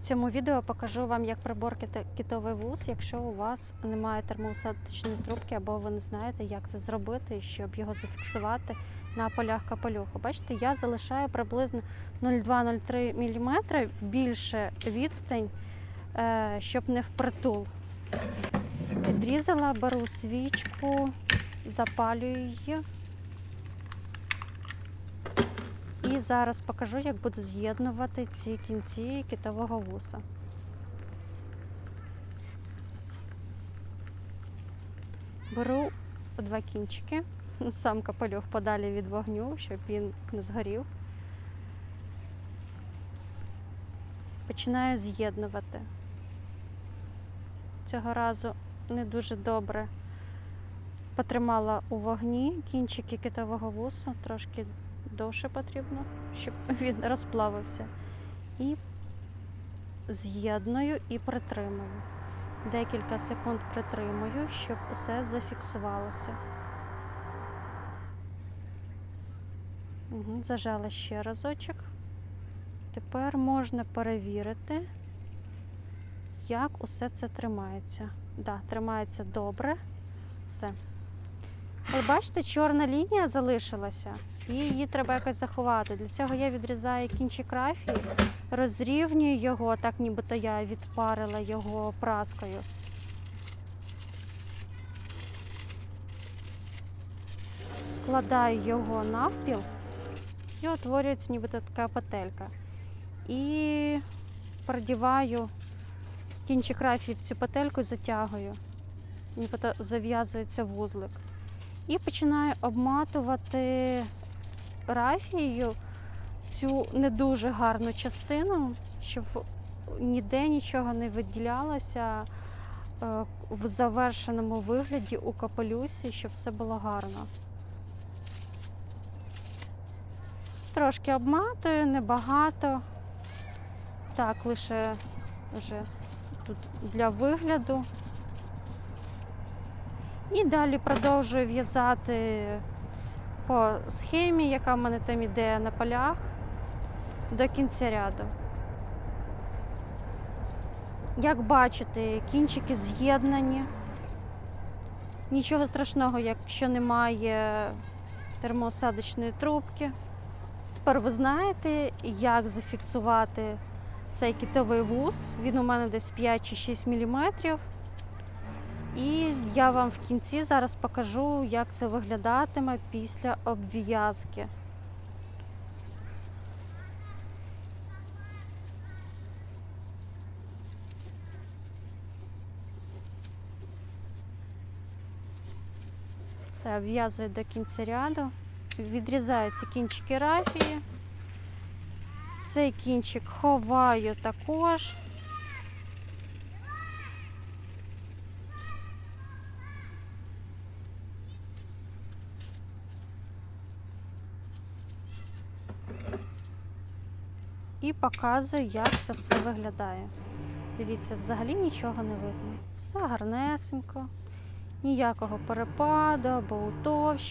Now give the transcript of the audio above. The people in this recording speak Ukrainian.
В цьому відео покажу вам, як приборкати китовий вуз, якщо у вас немає термоусадочної трубки або ви не знаєте, як це зробити, щоб його зафіксувати на полях капелюху. Бачите, я залишаю приблизно 0,2-0,3 мм більше відстань, е, щоб не впритул. Відрізала, беру свічку, запалюю її. І зараз покажу, як буду з'єднувати ці кінці китового вуса. Беру два кінчики, сам капелюх подалі від вогню, щоб він не згорів. Починаю з'єднувати. Цього разу не дуже добре потримала у вогні кінчики китового вусу, трошки довше потрібно, щоб він розплавився. І з'єдную і притримую. Декілька секунд притримую, щоб усе зафіксувалося. Угу, зажала ще разочок. Тепер можна перевірити, як усе це тримається. Да, тримається добре. Все. От бачите, чорна лінія залишилася, і її треба якось заховати. Для цього я відрізаю кінчик рафії, розрівнюю його, так нібито я відпарила його праскою. Складаю його навпіл і утворюється нібито така петелька. І продіваю кінчик рафії в цю петельку затягую. Нібито зав'язується вузлик. І починаю обматувати рафією цю не дуже гарну частину, щоб ніде нічого не виділялося е, в завершеному вигляді у капелюсі, щоб все було гарно. Трошки обматую, небагато. Так, лише вже тут для вигляду. І далі продовжую в'язати по схемі, яка в мене там іде на полях, до кінця ряду. Як бачите, кінчики з'єднані. Нічого страшного, якщо немає термоосадочної трубки. Тепер ви знаєте, як зафіксувати цей китовий вуз. Він у мене десь 5 чи 6 міліметрів. І я вам в кінці зараз покажу, як це виглядатиме після обв'язки. Все, обв'язую до кінця ряду. Відрізаю ці кінчики рафії. Цей кінчик ховаю також. І показую, як це все виглядає. Дивіться, взагалі нічого не видно. Все гарнесенько, ніякого перепаду або утовщення.